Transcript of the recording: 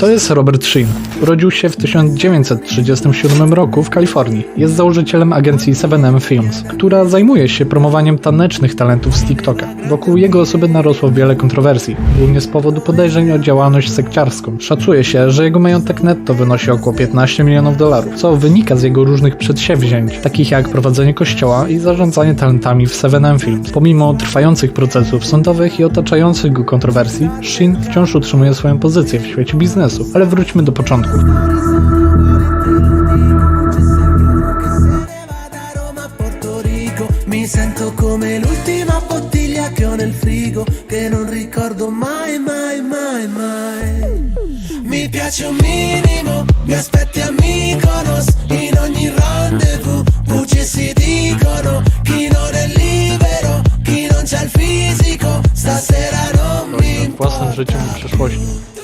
To jest Robert Sheen. Urodził się w 1937 roku w Kalifornii. Jest założycielem agencji 7M Films, która zajmuje się promowaniem tanecznych talentów z TikToka. Wokół jego osoby narosło wiele kontrowersji, głównie z powodu podejrzeń o działalność sekciarską. Szacuje się, że jego majątek netto wynosi około 15 milionów dolarów, co wynika z jego różnych przedsięwzięć, takich jak prowadzenie kościoła i zarządzanie talentami w 7M Films. Pomimo trwających procesów sądowych i otaczających go kontrowersji, Shin wciąż utrzymuje swoją pozycję w świecie biznesu. Ale wróćmy do Mi sento come l'ultima bottiglia che ho nel frigo Che non ricordo mai, mai, mai, mai. Mi piace un minimo, mi aspetti a Mykonos In ogni rendezvous, bugie si dicono Chi non è libero, chi non c'ha il fisico Stasera non mi Własnym życiem i.